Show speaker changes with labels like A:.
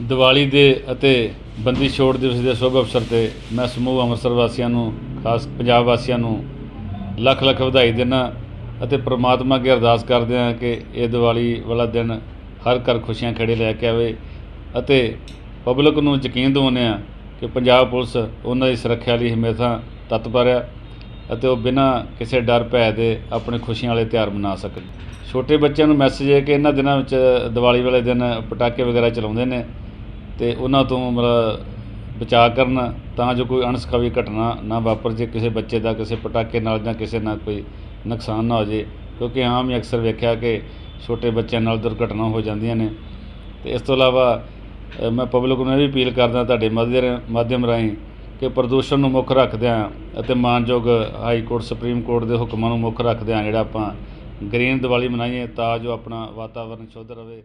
A: ਦੀਵਾਲੀ ਦੇ ਅਤੇ ਬੰਦੀ ਛੋੜ ਦਿਵਸ ਦੇ ਸ਼ੁਭ ਅਵਸਰ ਤੇ ਮੈਂ ਸਮੂਹ ਅੰਮ੍ਰਿਤਸਰ ਵਾਸੀਆਂ ਨੂੰ, ਖਾਸ ਪੰਜਾਬ ਵਾਸੀਆਂ ਨੂੰ ਲੱਖ ਲੱਖ ਵਧਾਈ ਦਿੰਦਾ ਅਤੇ ਪ੍ਰਮਾਤਮਾ ਅੱਗੇ ਅਰਦਾਸ ਕਰਦੇ ਹਾਂ ਕਿ ਇਹ ਦੀਵਾਲੀ ਵਾਲਾ ਦਿਨ ਹਰ ਘਰ ਖੁਸ਼ੀਆਂ ਖੜੇ ਲੈ ਕੇ ਆਵੇ ਅਤੇ ਪਬਲਿਕ ਨੂੰ ਯਕੀਨ ਦਿਵਾਉਂਦੇ ਹਾਂ ਕਿ ਪੰਜਾਬ ਪੁਲਿਸ ਉਹਨਾਂ ਦੀ ਸੁਰੱਖਿਆ ਲਈ ਹਮੇਸ਼ਾ ਤਤਪਰ ਹੈ। ਅਤੇ ਉਹ ਬਿਨਾਂ ਕਿਸੇ ਡਰ ਭੈ ਦੇ ਆਪਣੇ ਖੁਸ਼ੀਆਂ ਵਾਲੇ ਤਿਉਹਾਰ ਮਨਾ ਸਕਣ। ਛੋਟੇ ਬੱਚਿਆਂ ਨੂੰ ਮੈਸੇਜ ਹੈ ਕਿ ਇਹਨਾਂ ਦਿਨਾਂ ਵਿੱਚ ਦੀਵਾਲੀ ਵਾਲੇ ਦਿਨ ਪਟਾਕੇ ਵਗੈਰਾ ਚਲਾਉਂਦੇ ਨੇ ਤੇ ਉਹਨਾਂ ਤੋਂ ਮਤਲਬ ਬਚਾਅ ਕਰਨ ਤਾਂ ਜੋ ਕੋਈ ਅਣਸਖਾਵੀ ਘਟਨਾ ਨਾ ਵਾਪਰ ਜੇ, ਕਿਸੇ ਬੱਚੇ ਦਾ ਕਿਸੇ ਪਟਾਕੇ ਨਾਲ ਜਾਂ ਕਿਸੇ ਨਾਲ ਕੋਈ ਨੁਕਸਾਨ ਨਾ ਹੋ ਜੇ। ਕਿਉਂਕਿ ਆਮ ਹੀ ਅਕਸਰ ਵੇਖਿਆ ਕਿ ਛੋਟੇ ਬੱਚਿਆਂ ਨਾਲ ਦੁਰਘਟਨਾ ਹੋ ਜਾਂਦੀਆਂ ਨੇ। ਤੇ ਇਸ ਤੋਂ ਇਲਾਵਾ ਮੈਂ ਪਬਲਿਕ ਨੂੰ ਇਹ ਵੀ ਅਪੀਲ ਕਰਦਾ ਤੁਹਾਡੇ ਮਾਧਿਅਮ ਮਾਧਿਅਮ ਰਾਹੀਂ ਕਿ ਪ੍ਰਦੂਸ਼ਣ ਨੂੰ ਮੁੱਖ ਰੱਖਦਿਆਂ ਅਤੇ ਮਾਨਯੋਗ ਹਾਈ ਕੋਰਟ, ਸੁਪਰੀਮ ਕੋਰਟ ਦੇ ਹੁਕਮਾਂ ਨੂੰ ਮੁੱਖ ਰੱਖਦਿਆਂ ਜਿਹੜਾ ਆਪਾਂ ਗ੍ਰੀਨ ਦੀਵਾਲੀ ਮਨਾਈਏ ਤਾਂ ਜੋ ਆਪਣਾ ਵਾਤਾਵਰਨ ਸ਼ੁੱਧ ਰਹੇ।